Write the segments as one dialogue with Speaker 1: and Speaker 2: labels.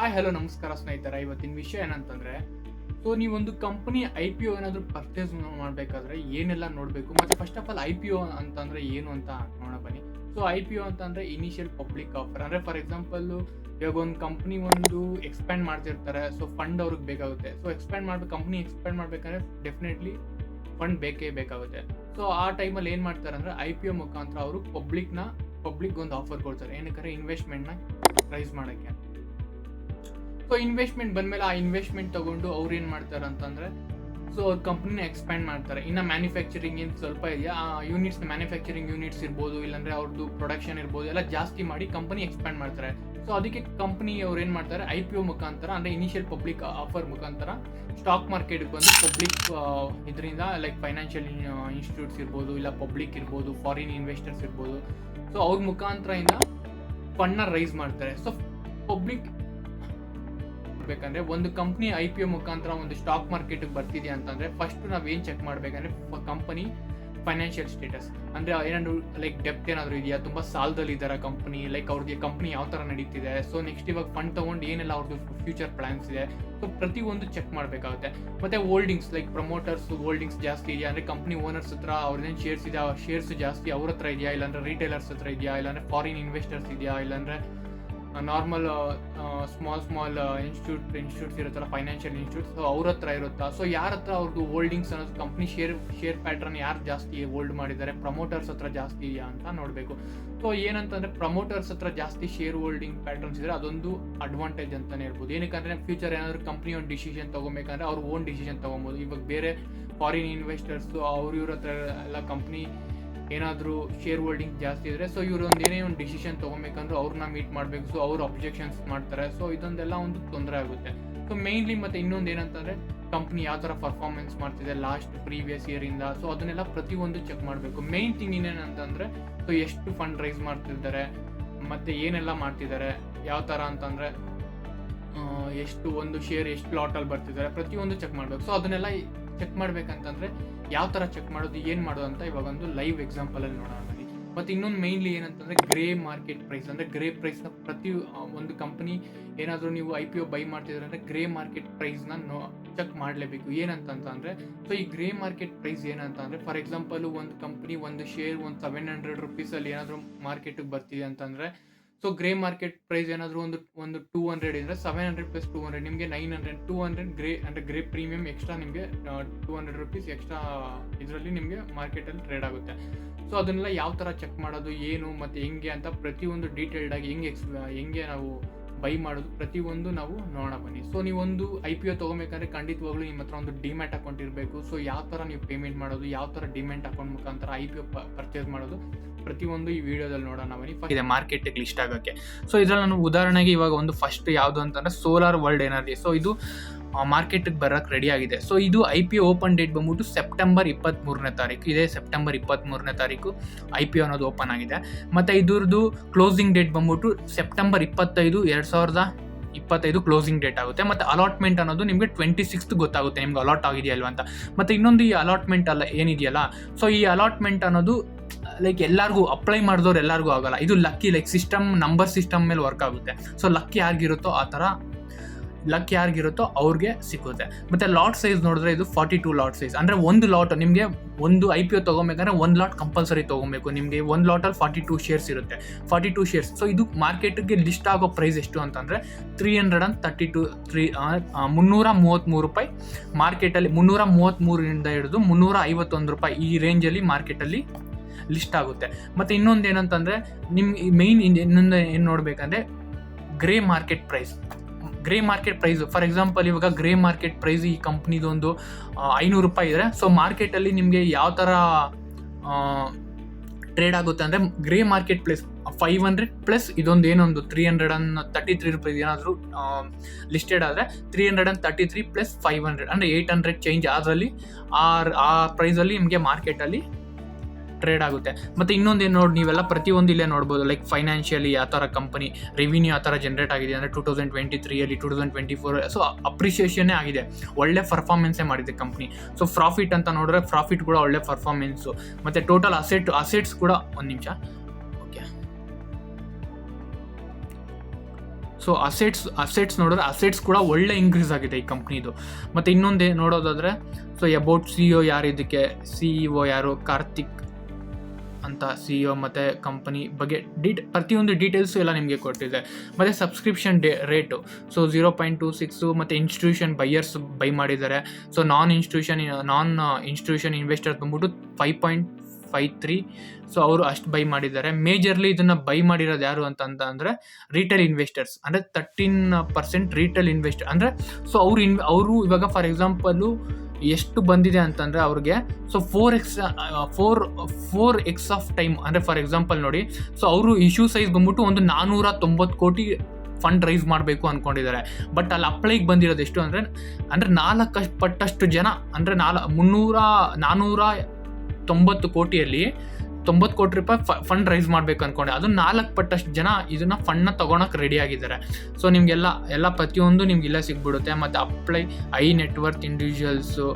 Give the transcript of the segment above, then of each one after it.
Speaker 1: Hi hello ನಮಸ್ಕಾರ ಸ್ನೇಹಿತರ. ಇವತ್ತಿನ ವಿಷಯ ಏನಂತಂದ್ರೆ ಸೊ ನೀವೊಂದು ಕಂಪನಿ ಐ ಪಿ ಒ ಏನಾದರೂ ಪರ್ಚೇಸ್ ಮಾಡಬೇಕಾದ್ರೆ ಏನೆಲ್ಲ ನೋಡಬೇಕು? ಮತ್ತೆ first of all I P O ಅಂತಂದ್ರೆ ಏನು ಅಂತ ನೋಡೋಣ ಬನ್ನಿ. ಸೊ ಐ ಪಿ ಒ ಅಂತಂದ್ರೆ ಇನಿಷಿಯಲ್ ಪಬ್ಲಿಕ್ ಆಫರ್ ಅಂದ್ರೆ ಫಾರ್ ಎಕ್ಸಾಂಪಲ್ಲು ಇವಾಗ ಒಂದು ಕಂಪ್ನಿ ಒಂದು ಎಕ್ಸ್ಪ್ಯಾಂಡ್ ಮಾಡ್ತಿರ್ತಾರೆ ಸೊ ಫಂಡ್ ಅವ್ರಿಗೆ ಬೇಕಾಗುತ್ತೆ. ಸೊ ಎಕ್ಸ್ಪ್ಯಾಂಡ್ ಮಾಡಬೇಕು ಕಂಪ್ನಿ ಎಕ್ಸ್ಪ್ಯಾಂಡ್ ಮಾಡಬೇಕಂದ್ರೆ ಡೆಫಿನೆಟ್ಲಿ ಫಂಡ್ ಬೇಕೇ ಬೇಕಾಗುತ್ತೆ. ಸೊ ಆ ಟೈಮಲ್ಲಿ ಏನು ಮಾಡ್ತಾರೆ ಅಂದರೆ ಐ ಪಿ ಒ ಮುಖಾಂತರ ಅವರು ಪಬ್ಲಿಕ್ನ ಪಬ್ಲಿಕ್ ಒಂದು ಆಫರ್ ಕೊಡ್ತಾರೆ. ಏನಕ್ಕೆ ಇನ್ವೆಸ್ಟ್ಮೆಂಟ್ನ ರೈಸ್ ಮಾಡೋಕ್ಕೆ. ಸೊ ಇನ್ವೆಸ್ಟ್ಮೆಂಟ್ ಬಂದ್ಮೇಲೆ ಆ ಇನ್ವೆಸ್ಟ್ಮೆಂಟ್ ತಗೊಂಡು ಅವ್ರು ಏನು ಮಾಡ್ತಾರೆ ಅಂತಂದ್ರೆ ಸೊ ಅವ್ರ ಕಂಪ್ನಿನ ಎಕ್ಸ್ಪ್ಯಾಂಡ್ ಮಾಡ್ತಾರೆ. ಇನ್ನು ಮ್ಯಾನುಫ್ಯಾಕ್ಚರಿಂಗ್ ಏನು ಸ್ವಲ್ಪ ಇದೆಯಾ? ಆ ಯೂನಿಟ್ಸ್ ಮ್ಯಾನುಫ್ಯಾಕ್ಚರಿಂಗ್ ಯೂನಿಟ್ಸ್ ಇರ್ಬೋದು, ಇಲ್ಲಾಂದರೆ ಅವ್ರದ್ದು ಪ್ರೊಡಕ್ಷನ್ ಇರ್ಬೋದು, ಎಲ್ಲ ಜಾಸ್ತಿ ಮಾಡಿ ಕಂಪನಿ ಎಕ್ಸ್ಪ್ಯಾಂಡ್ ಮಾಡ್ತಾರೆ. ಸೊ ಅದಕ್ಕೆ ಕಂಪ್ನಿ ಅವ್ರು ಏನು ಮಾಡ್ತಾರೆ? ಐ ಪಿ ಒ ಮುಖಾಂತರ, ಅಂದರೆ ಇನಿಷಿಯಲ್ ಪಬ್ಲಿಕ್ ಆಫರ್ ಮುಖಾಂತರ ಸ್ಟಾಕ್ ಮಾರ್ಕೆಟ್ಗೆ ಬಂದು ಪಬ್ಲಿಕ್ ಇದರಿಂದ ಲೈಕ್ ಫೈನಾನ್ಷಿಯಲ್ ಇನ್ಸ್ಟಿಟ್ಯೂಟ್ಸ್ ಇರ್ಬೋದು, ಇಲ್ಲ ಪಬ್ಲಿಕ್ ಇರ್ಬೋದು ಫಾರಿನ್ ಇನ್ವೆಸ್ಟರ್ಸ್ ಇರ್ಬೋದು. ಸೊ ಅವ್ರ ಮುಖಾಂತರದಿಂದ ಫಂಡ್ನ ರೈಸ್ ಮಾಡ್ತಾರೆ. ಸೊ ಪಬ್ಲಿಕ್ ಬೇಕಂದ್ರೆ ಒಂದು ಕಂಪ್ನಿ ಐ ಪಿ ಒ ಮುಖಾಂತರ ಒಂದು ಸ್ಟಾಕ್ ಮಾರ್ಕೆಟ್ಗೆ ಬರ್ತಿದೆ ಅಂತಂದ್ರೆ ಫಸ್ಟ್ ನಾವು ಏನು ಚೆಕ್ ಮಾಡ್ಬೇಕಂದ್ರೆ ಕಂಪನಿ ಫೈನಾನ್ಷಿಯಲ್ ಸ್ಟೇಟಸ್ ಅಂದ್ರೆ ಏನಾದ್ರು ಲೈಕ್ ಡೆಪ್ತ್ ಏನಾದರೂ ಇದೆಯಾ? ತುಂಬಾ ಸಾಲದಲ್ಲಿ ಇದ್ದಾರೆ ಕಂಪನಿ ಲೈಕ್ ಅವ್ರಿಗೆ ಕಂಪನಿ ಯಾವ ತರ ನಡೀತಿದೆ? ಸೊ ನೆಕ್ಸ್ಟ್ ಇವಾಗ ಫಂಡ್ ತಗೊಂಡು ಏನೆಲ್ಲ ಅವ್ರದ್ದು ಫ್ಯೂಚರ್ ಪ್ಲಾನ್ಸ್ ಇದೆ? ಸೊ ಪ್ರತಿ ಒಂದು ಚೆಕ್ ಮಾಡಬೇಕಾಗುತ್ತೆ. ಮತ್ತೆ ಹೋಲ್ಡಿಂಗ್ಸ್ ಲೈಕ್ ಪ್ರಮೋಟರ್ಸ್ ಹೋಲ್ಡಿಂಗ್ಸ್ ಜಾಸ್ತಿ ಇದೆಯಾ? ಅಂದ್ರೆ ಕಂಪನಿ ಓನರ್ಸ್ ಹತ್ರ ಅವ್ರದ್ದೇನು ಶೇರ್ಸ್ ಇದೆಯಾ? ಶೇರ್ಸ್ ಜಾಸ್ತಿ ಅವ್ರ ಹತ್ರ ಇದೆಯಾ? ಇಲ್ಲಾಂದ್ರೆ ರಿಟೇಲರ್ಸ್ ಹತ್ರ ಇದೆಯಾ? ಇಲ್ಲಾಂದ್ರೆ ಫಾರಿನ್ ಇನ್ವೆಸ್ಟರ್ಸ್ ಇದೆಯಾ? ಇಲ್ಲಾಂದ್ರೆ normal small small institute institutes ಇರುತ್ತಲ್ಲ ಫೈನಾನ್ಷಿಯಲ್ ಇನ್ಸ್ಟಿಟ್ಯೂಟ್ಸ್ ಸೊ ಅವ್ರ ಹತ್ರ ಇರುತ್ತಾ? ಸೊ ಯಾರ ಹತ್ರ ಅವ್ರದ್ದು ಹೋಲ್ಡಿಂಗ್ಸ್ ಅನ್ನೋದು ಕಂಪ್ನಿ ಶೇರ್ ಶೇರ್ ಪ್ಯಾಟ್ರನ್ ಯಾರು ಜಾಸ್ತಿ ಹೋಲ್ಡ್ ಮಾಡಿದ್ದಾರೆ? ಪ್ರಮೋಟರ್ಸ್ ಹತ್ರ ಜಾಸ್ತಿ ಇದೆಯಾ ಅಂತ ನೋಡಬೇಕು. ಸೊ ಏನಂತಂದರೆ ಪ್ರಮೋಟರ್ಸ್ ಹತ್ರ ಜಾಸ್ತಿ ಶೇರ್ ಹೋಲ್ಡಿಂಗ್ ಪ್ಯಾಟ್ರನ್ಸ್ ಇದ್ದರೆ ಅದೊಂದು ಅಡ್ವಾಂಟೇಜ್ ಅಂತಲೇ ಹೇಳ್ಬೋದು. ಏನಕ್ಕಂದ್ರೆ ಫ್ಯೂಚರ್ ಏನಾದರೂ ಕಂಪ್ನಿ ಒಂದು ಡಿಸಿಷನ್ ತೊಗೊಬೇಕಂದ್ರೆ ಅವ್ರ ಓನ್ ಡಿಸಿಷನ್ ತೊಗೊಬೋದು. ಇವಾಗ ಬೇರೆ ಫಾರಿನ್ ಇನ್ವೆಸ್ಟರ್ಸು ಅವ್ರ ಇವ್ರ ಹತ್ರ ಎಲ್ಲ ಕಂಪ್ನಿ ಏನಾದರೂ ಶೇರ್ ಹೋಲ್ಡಿಂಗ್ ಜಾಸ್ತಿ ಇದ್ದರೆ ಸೊ ಇವರೊಂದು ಏನೇ ಒಂದು ಡಿಸಿಷನ್ ತೊಗೊಬೇಕಂದ್ರೆ ಅವ್ರನ್ನ ಮೀಟ್ ಮಾಡಬೇಕು ಸೊ ಅವ್ರು ಅಬ್ಜೆಕ್ಷನ್ಸ್ ಮಾಡ್ತಾರೆ ಸೊ ಇದೊಂದೆಲ್ಲ ಒಂದು ತೊಂದರೆ ಆಗುತ್ತೆ. ಸೊ ಮೇಯ್ನ್ಲಿ ಮತ್ತು ಇನ್ನೊಂದು ಏನಂತಂದರೆ ಕಂಪ್ನಿ ಯಾವ ಥರ ಪರ್ಫಾರ್ಮೆನ್ಸ್ ಮಾಡ್ತಿದೆ ಲಾಸ್ಟ್ ಪ್ರೀವಿಯಸ್ ಇಯರಿಂದ ಸೊ ಅದನ್ನೆಲ್ಲ ಪ್ರತಿಯೊಂದು ಚೆಕ್ ಮಾಡಬೇಕು. ಮೇನ್ ಥಿಂಗ್ ಇನ್ನೇನಂತಂದರೆ ಸೊ ಎಷ್ಟು ಫಂಡ್ ರೈಸ್ ಮಾಡ್ತಿದ್ದಾರೆ, ಮತ್ತು ಏನೆಲ್ಲ ಮಾಡ್ತಿದ್ದಾರೆ, ಯಾವ ಥರ ಅಂತಂದರೆ ಎಷ್ಟು ಒಂದು ಶೇರ್ ಎಷ್ಟು ಲಾಟಲ್ಲಿ ಬರ್ತಿದ್ದಾರೆ, ಪ್ರತಿಯೊಂದು ಚೆಕ್ ಮಾಡಬೇಕು. ಸೊ ಅದನ್ನೆಲ್ಲ ಚೆಕ್ ಮಾಡ್ಬೇಕಂತಂದ್ರೆ ಯಾವ ಥರ ಚೆಕ್ ಮಾಡೋದು, ಏನು ಮಾಡೋದು ಅಂತ ಇವಾಗ ಒಂದು ಲೈವ್ ಎಕ್ಸಾಂಪಲಲ್ಲಿ ನೋಡೋಣ ಮತ್ತೆ ಇನ್ನೊಂದು ಮೇನ್ಲಿ ಏನಂತಂದ್ರೆ ಗ್ರೇ ಮಾರ್ಕೆಟ್ ಪ್ರೈಸ್ ಅಂದರೆ ಗ್ರೇ ಪ್ರೈಸ್ನ ಪ್ರತಿ ಒಂದು ಕಂಪನಿ ಏನಾದರೂ ನೀವು ಐ ಪಿ ಒ ಬೈ ಮಾಡ್ತಿದ್ರೆ ಅಂದರೆ ಗ್ರೇ ಮಾರ್ಕೆಟ್ ಪ್ರೈಸ್ನ ನೋ ಚೆಕ್ ಮಾಡಲೇಬೇಕು. ಏನಂತಂತಂದರೆ ಸೊ ಈ ಗ್ರೇ ಮಾರ್ಕೆಟ್ ಪ್ರೈಸ್ ಏನಂತ ಅಂದರೆ ಫಾರ್ ಎಕ್ಸಾಂಪಲ್ ಒಂದು ಕಂಪ್ನಿ ಒಂದು ಶೇರ್ ಒಂದು ಸೆವೆನ್ ಹಂಡ್ರೆಡ್ ರುಪೀಸಲ್ಲಿ ಏನಾದರೂ ಮಾರ್ಕೆಟಿಗೆ ಬರ್ತಿದೆ ಅಂತಂದರೆ ಸೊ ಗ್ರೇ ಮಾರ್ಕೆಟ್ ಪ್ರೈಸ್ ಏನಾದರೂ ಒಂದು ಒಂದು ಟೂ ಹಂಡ್ರೆಡ್ ಇದ್ರೆ seven hundred plus two hundred ನಿಮಗೆ nine hundred two hundred grey ಅಂದರೆ ಗ್ರೇ ಪ್ರೀಮಿಯಮ್ ಎಕ್ಸ್ಟ್ರಾ ನಿಮಗೆ ಟೂ ಹಂಡ್ರೆಡ್ ರುಪೀಸ್ ಎಕ್ಸ್ಟ್ರಾ ಇದರಲ್ಲಿ ನಿಮಗೆ ಮಾರ್ಕೆಟಲ್ಲಿ ಟ್ರೇಡ್ ಆಗುತ್ತೆ. ಸೊ ಅದನ್ನೆಲ್ಲ ಯಾವ ಥರ ಚೆಕ್ ಮಾಡೋದು, ಏನು ಮತ್ತು ಹೆಂಗೆ ಅಂತ ಪ್ರತಿಯೊಂದು ಡೀಟೇಲ್ಡಾಗಿ ಹೆಂಗೆ ಎಕ್ಸ್ ಹೆಂಗೆ ನಾವು ಬೈ ಮಾಡೋದು, ಪ್ರತಿಯೊಂದು ನಾವು ನೋಡೋಣ ಬನ್ನಿ. ಸೊ ನೀವೊಂದು ಐ ಪಿ ಒ ತೊಗೊಬೇಕಾದ್ರೆ ಖಂಡಿತವಾಗ್ಲೂ ನಿಮ್ಮ ಹತ್ರ ಒಂದು ಡಿಮ್ಯಾಟ್ ಅಕೌಂಟ್ ಇರಬೇಕು. ಸೊ ಯಾವ ಥರ ನೀವು ಪೇಮೆಂಟ್ ಮಾಡೋದು, ಯಾವ ಥರ ಡಿಮ್ಯಾಟ್ ಅಕೌಂಟ್ ಮುಖಾಂತರ ಐ ಪಿ ಒ ಪರ್ಚೇಸ್ ಮಾಡೋದು ಪ್ರತಿಯೊಂದು ಈ ವಿಡಿಯೋದಲ್ಲಿ ನೋಡೋಣ ಬನ್ನಿ. ಇದೆ ಮಾರ್ಕೆಟಿಗೆ ಲಿಸ್ಟ್ ಆಗೋಕ್ಕೆ. ಸೊ ಇದರಲ್ಲಿ ನಾನು ಉದಾಹರಣೆಗೆ ಇವಾಗ ಒಂದು ಫಸ್ಟ್ ಯಾವುದು ಅಂತಂದ್ರೆ ಸೋಲಾರ್ ವರ್ಲ್ಡ್ ಎನರ್ಜಿ ಸೊ ಇದು ಮಾರ್ಕೆಟಿಗೆ ಬರೋಕ್ಕೆ ರೆಡಿ ಆಗಿದೆ. ಸೊ ಇದು ಐ ಪಿ ಓಪನ್ ಡೇಟ್ ಬಂದ್ಬಿಟ್ಟು ಸೆಪ್ಟೆಂಬರ್ ಇಪ್ಪತ್ತ್ಮೂರನೇ ತಾರೀಕು. ಇದೇ ಸೆಪ್ಟೆಂಬರ್ ಇಪ್ಪತ್ತ್ಮೂರನೇ ತಾರೀಕು ಐ ಪಿ ಅನ್ನೋದು ಓಪನ್ ಆಗಿದೆ. ಮತ್ತು ಇದ್ರದ್ದು ಕ್ಲೋಸಿಂಗ್ ಡೇಟ್ ಬಂದ್ಬಿಟ್ಟು ಸೆಪ್ಟೆಂಬರ್ ಇಪ್ಪತ್ತೈದು, ಎರಡು ಸಾವಿರದ ಇಪ್ಪತ್ತೈದು ಕ್ಲೋಸಿಂಗ್ ಡೇಟ್ ಆಗುತ್ತೆ. ಮತ್ತು ಅಲಾಟ್ಮೆಂಟ್ ಅನ್ನೋದು ನಿಮಗೆ ಟ್ವೆಂಟಿ ಸಿಕ್ಸ್ತ್ ಗೊತ್ತಾಗುತ್ತೆ. ನಿಮ್ಗೆ ಅಲಾಟ್ ಆಗಿದೆಯಲ್ವ ಅಂತ. ಮತ್ತು ಇನ್ನೊಂದು ಈ ಅಲಾಟ್ಮೆಂಟ್ ಅಲ್ಲ ಏನಿದೆಯಲ್ಲ? ಸೊ ಈ ಅಲಾಟ್ಮೆಂಟ್ ಅನ್ನೋದು ಲೈಕ್ ಎಲ್ಲರಿಗೂ ಅಪ್ಲೈ ಮಾಡಿದವ್ರು ಎಲ್ಲರಿಗೂ ಆಗಲ್ಲ. ಇದು lucky like system number system ಮೇಲೆ ವರ್ಕ್ ಆಗುತ್ತೆ. ಸೊ ಲಕ್ಕಿ ಯಾರಿಗಿರುತ್ತೋ ಆ ಥರ ಲಕ್ಕಿ ಯಾರಿಗಿರುತ್ತೋ ಅವ್ರಿಗೆ ಸಿಕ್ಕುತ್ತೆ. ಮತ್ತು ಲಾಟ್ ಸೈಜ್ ನೋಡಿದ್ರೆ ಇದು ಫಾರ್ಟಿ ಟು ಲಾಟ್ ಸೈಜ್ ಅಂದರೆ ಒಂದು ಲಾಟ್ ನಿಮಗೆ ಒಂದು ಐ ಪಿ ಒ ತೊಗೊಬೇಕಂದ್ರೆ ಒಂದು ಲಾಟ್ ಕಂಪಲ್ಸರಿ ತೊಗೊಬೇಕು. ನಿಮಗೆ ಒಂದು ಲಾಟಲ್ಲಿ ಫಾರ್ಟಿ ಟೂ ಶೇರ್ಸ್ ಇರುತ್ತೆ. ಫಾರ್ಟಿ ಟೂ ಶೇರ್ಸ್ ಸೊ ಇದು ಮಾರ್ಕೆಟ್ಗೆ ಲಿಸ್ಟ್ ಆಗೋ ಪ್ರೈಸ್ ಎಷ್ಟು ಅಂತಂದರೆ three hundred and thirty to three ಮುನ್ನೂರ ಮೂವತ್ತ್ಮೂರು ರೂಪಾಯಿ ಮಾರ್ಕೆಟಲ್ಲಿ ಮುನ್ನೂರ ಮೂವತ್ತ್ಮೂರಿಂದ ಹಿಡಿದು ಮುನ್ನೂರ ಐವತ್ತೊಂದು ರೂಪಾಯಿ ಈ ರೇಂಜಲ್ಲಿ ಮಾರ್ಕೆಟಲ್ಲಿ ಲಿಸ್ಟ್ ಆಗುತ್ತೆ. ಮತ್ತು ಇನ್ನೊಂದು ಏನಂತಂದರೆ, ನಿಮ್ಗೆ ಮೈನ್ ಇನ್ನೊಂದು ಏನು ನೋಡಬೇಕಂದ್ರೆ grey market price grey market price for example ಇವಾಗ ಗ್ರೇ ಮಾರ್ಕೆಟ್ ಪ್ರೈಸ್ ಈ ಕಂಪ್ನಿದೊಂದು ಐನೂರು ರೂಪಾಯಿ ಇದ್ರೆ ಸೊ ಮಾರ್ಕೆಟಲ್ಲಿ ನಿಮಗೆ ಯಾವ ಥರ ಟ್ರೇಡ್ ಆಗುತ್ತೆ ಅಂದರೆ grey market place five hundred plus ಇದೊಂದು ಏನೊಂದು three hundred and thirty three rupees ಏನಾದರೂ ಲಿಸ್ಟೆಡ್ ಆದರೆ three hundred and thirty three plus five hundred ಅಂದರೆ ಏಯ್ಟ್ ಹಂಡ್ರೆಡ್ ಚೇಂಜ್ ಅದರಲ್ಲಿ ಆ ಪ್ರೈಸಲ್ಲಿ ನಿಮಗೆ ಮಾರ್ಕೆಟಲ್ಲಿ ಟ್ರೇಡ್ ಆಗುತ್ತೆ. ಮತ್ತು ಇನ್ನೊಂದು ಏನು ನೋಡಿ, ನೀವೆಲ್ಲ ಪ್ರತಿಯೊಂದು ಇಲ್ಲೇ ನೋಡ್ಬೋದು. ಲೈಕ್ ಫೈನಾನ್ಷಿಯಲಿ ಯಾವ ಥರ ಕಂಪನಿ ರೆವಿನ್ಯೂ ಆ ಥರ ಜನ್ರೇಟ್ ಆಗಿದೆ ಅಂದರೆ two thousand twenty ತ್ರೀಯಲ್ಲಿ two thousand twenty four so ಅಪ್ರಿಷಿಯೇಷನ್ನೇ ಆಗಿದೆ. ಒಳ್ಳೆ ಪರ್ಫಾರ್ಮೆನ್ಸೇ ಮಾಡಿದೆ ಕಂಪ್ನಿ ಸೊ ಪ್ರಾಫಿಟ್ ಅಂತ ನೋಡಿದ್ರೆ ಪ್ರಾಫಿಟ್ ಕೂಡ ಒಳ್ಳೆ ಪರ್ಫಾರ್ಮೆನ್ಸು ಮತ್ತು ಟೋಟಲ್ ಅಸೆಟ್ ಅಸೆಟ್ಸ್ ಕೂಡ ಒಂದು ನಿಮಿಷ. ಸೊ ಅಸೆಟ್ಸ್ ಅಸೆಟ್ಸ್ ನೋಡಿದ್ರೆ ಅಸೆಟ್ಸ್ ಕೂಡ ಒಳ್ಳೆ ಇನ್ಕ್ರೀಸ್ ಆಗಿದೆ ಈ ಕಂಪ್ನಿದು ಮತ್ತು ಇನ್ನೊಂದೇ ನೋಡೋದಾದರೆ ಸೊ ಅಬೌಟ್ ಸಿ ಇ ಯಾರು ಇದಕ್ಕೆ ಸಿ ಇ ಒ ಯಾರು, ಕಾರ್ತಿಕ್ ಅಂತ ಸಿ ಇ ಮತ್ತು ಕಂಪನಿ ಬಗ್ಗೆ ಡೀಟ್ ಪ್ರತಿಯೊಂದು ಡೀಟೇಲ್ಸು ಎಲ್ಲ ನಿಮಗೆ ಕೊಟ್ಟಿದೆ. ಮತ್ತು subscription day rate so zero point two six ಮತ್ತು ಇನ್ಸ್ಟಿಟ್ಯೂಷನ್ ಬೈಯರ್ಸ್ ಬೈ ಮಾಡಿದ್ದಾರೆ. So non institution non institution investor ಬಂದ್ಬಿಟ್ಟು five point five three so ಅವರು ಅಷ್ಟು ಬೈ ಮಾಡಿದ್ದಾರೆ. ಮೇಜರ್ಲಿ ಇದನ್ನು ಬೈ ಮಾಡಿರೋದು ಯಾರು ಅಂತ ಅಂತ ಅಂದರೆ ರಿಟೇಲ್ ಇನ್ವೆಸ್ಟರ್ಸ್ ಅಂದರೆ ತರ್ಟೀನ್ ಪರ್ಸೆಂಟ್ ರಿಟೇಲ್ ಇನ್ವೆಸ್ಟರ್ ಅಂದರೆ ಸೊ ಅವ್ರು ಇನ್ ಅವರು ಇವಾಗ ಫಾರ್ ಎಕ್ಸಾಂಪಲು ಎಷ್ಟು ಬಂದಿದೆ ಅಂತಂದರೆ ಅವ್ರಿಗೆ so four x four four x of time ಅಂದರೆ ಫಾರ್ ಎಕ್ಸಾಂಪಲ್ ನೋಡಿ ಸೊ ಅವರು ಇಶ್ಯೂ ಸೈಜ್ ಬಂದ್ಬಿಟ್ಟು ಒಂದು ನಾನ್ನೂರ ತೊಂಬತ್ತು ಕೋಟಿ ಫಂಡ್ ರೈಸ್ ಮಾಡಬೇಕು ಅಂದ್ಕೊಂಡಿದ್ದಾರೆ ಬಟ್ ಅಲ್ಲಿ ಅಪ್ಲೈಗೆ ಬಂದಿರೋದು ಎಷ್ಟು ಅಂದರೆ ಅಂದರೆ ನಾಲ್ಕು ಪಟ್ಟಷ್ಟು ಜನ, ಅಂದರೆ ನಾಲ್, ಮುನ್ನೂರ ನಾನ್ನೂರ ತೊಂಬತ್ತು ಕೋಟಿಯಲ್ಲಿ ತೊಂಬತ್ತು ಕೋಟಿ ರೂಪಾಯಿ ಫಂಡ್ ರೈಸ್ ಮಾಡ್ಬೇಕು ಅನ್ಕೊಂಡೆ. ಅದು ನಾಲ್ಕು ಪಟ್ಟಷ್ಟು ಜನ ಇದನ್ನ ಫಂಡ್ನ ತೊಗೊಳಕ್ಕೆ ರೆಡಿ ಆಗಿದ್ದಾರೆ. ಸೊ ನಿಮಗೆಲ್ಲ, ಎಲ್ಲ ಪ್ರತಿಯೊಂದು ನಿಮ್ಗೆ ಇಲ್ಲೇ ಸಿಗ್ಬಿಡುತ್ತೆ. ಮತ್ತು ಅಪ್ಲೈ ಐ ನೆಟ್ವರ್ಕ್ ಇಂಡಿವಿಜುವಲ್ಸು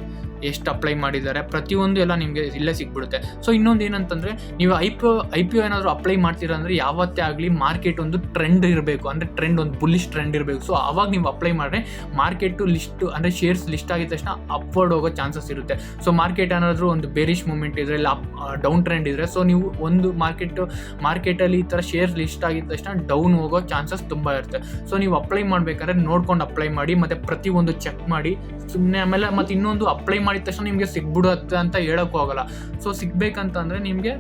Speaker 1: ಎಷ್ಟು ಅಪ್ಲೈ ಮಾಡಿದ್ದಾರೆ, ಪ್ರತಿಯೊಂದು ಎಲ್ಲ ನಿಮಗೆ ಇಲ್ಲೇ ಸಿಗ್ಬಿಡುತ್ತೆ. ಸೊ ಇನ್ನೊಂದು ಏನಂತಂದರೆ, ನೀವು I P O, I P O ಏನಾದರೂ ಅಪ್ಲೈ ಮಾಡ್ತೀರಾ ಅಂದರೆ ಯಾವತ್ತೇ ಆಗಲಿ ಮಾರ್ಕೆಟ್ ಒಂದು ಟ್ರೆಂಡ್ ಇರಬೇಕು. ಅಂದರೆ ಟ್ರೆಂಡ್ ಒಂದು ಬುಲ್ಲಿಶ್ ಟ್ರೆಂಡ್ ಇರಬೇಕು. ಸೊ ಆವಾಗ ನೀವು ಅಪ್ಲೈ ಮಾಡಿದ್ರೆ ಮಾರ್ಕೆಟು ಲಿಸ್ಟು ಅಂದರೆ ಶೇರ್ಸ್ ಲಿಸ್ಟ್ ಆಗಿದ ತಕ್ಷಣ ಅಪ್ವರ್ಡ್ ಹೋಗೋ ಚಾನ್ಸಸ್ ಇರುತ್ತೆ. ಸೊ ಮಾರ್ಕೆಟ್ ಏನಾದರೂ ಒಂದು ಬೇರಿಶ್ ಮೂಮೆಂಟ್ ಇದ್ರೆ, ಇಲ್ಲ ಡೌನ್ ಟ್ರೆಂಡ್ ಇದ್ರೆ ಸೊ ನೀವು ಒಂದು ಮಾರ್ಕೆಟ್ ಮಾರ್ಕೆಟಲ್ಲಿ ಈ ಥರ ಶೇರ್ ಲಿಸ್ಟ್ ಆಗಿದ ತಕ್ಷಣ ಡೌನ್ ಹೋಗೋ ಚಾನ್ಸಸ್ ತುಂಬ ಇರುತ್ತೆ. ಸೊ ನೀವು ಅಪ್ಲೈ ಮಾಡಬೇಕಾದ್ರೆ ನೋಡ್ಕೊಂಡು ಅಪ್ಲೈ ಮಾಡಿ, ಮತ್ತು ಪ್ರತಿಯೊಂದು ಚೆಕ್ ಮಾಡಿ ಸುಮ್ಮನೆ ಆಮೇಲೆ ಮತ್ತು ಇನ್ನೊಂದು ಅಪ್ಲೈ ಮಾಡಿದ ತಕ್ಷಣ ನಿಮಗೆ ಸಿಗ್ಬಿಡುತ್ತೆ ಅಂತ ಹೇಳೋಕ್ಕೂ ಆಗೋಲ್ಲ. ಸೊ ಸಿಗ್ಬೇಕಂತಂದರೆ ನಿಮಗೆ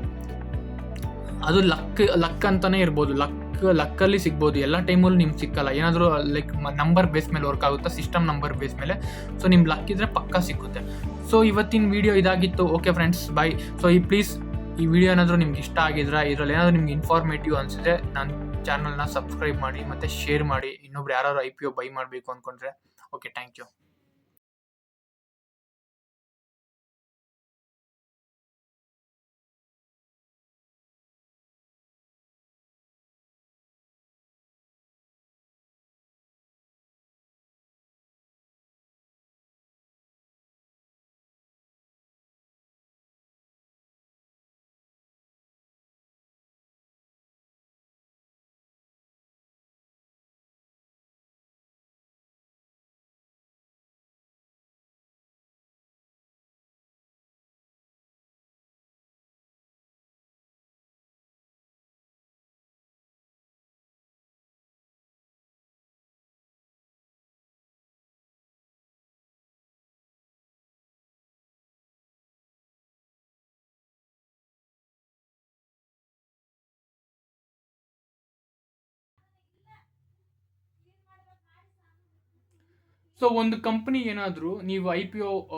Speaker 1: ಅದು ಲಕ್ ಲಕ್ ಅಂತಲೇ ಇರ್ಬೋದು. ಲಕ್ ಲಕ್ಕಲ್ಲಿ ಸಿಗ್ಬೋದು. ಎಲ್ಲ ಟೈಮಲ್ಲಿ ನಿಮ್ಗೆ ಸಿಕ್ಕಲ್ಲ. ಏನಾದರೂ ಲೈಕ್ ನಂಬರ್ ಬೇಸ್ ಮೇಲೆ ವರ್ಕ್ ಆಗುತ್ತಾ? ಸಿಸ್ಟಮ್ ನಂಬರ್ ಬೇಸ್ ಮೇಲೆ. ಸೊ ನಿಮ್ಮ ಲಕ್ ಇದ್ರೆ ಪಕ್ಕಾ ಸಿಕ್ಕುತ್ತೆ. ಸೊ ಇವತ್ತಿನ ವಿಡಿಯೋ ಇದಾಗಿತ್ತು. ಓಕೆ ಫ್ರೆಂಡ್ಸ್ ಬಾಯ್ ಸೊ ಈ ಪ್ಲೀಸ್ ಈ ವಿಡಿಯೋ ಏನಾದರೂ ನಿಮ್ಗೆ ಇಷ್ಟ ಆಗಿದ್ರೆ ಇದರಲ್ಲಿ ಏನಾದರೂ ನಿಮ್ಗೆ ಇನ್ಫಾರ್ಮೇಟಿವ್ ಅನಿಸಿದ್ರೆ ನನ್ನ ಚಾನಲ್ನ ಸಬ್ಸ್ಕ್ರೈಬ್ ಮಾಡಿ ಮತ್ತು ಶೇರ್ ಮಾಡಿ. ಇನ್ನೊಬ್ರು ಯಾರು ಐ ಪಿ ಒ ಬೈ ಮಾಡಬೇಕು ಅಂದ್ಕೊಂಡ್ರೆ ಓಕೆ ಥ್ಯಾಂಕ್ ಯು ಸೊ ಒಂದು ಕಂಪನಿ ಏನಾದರೂ ನೀವು ಐ ಪಿ ಒ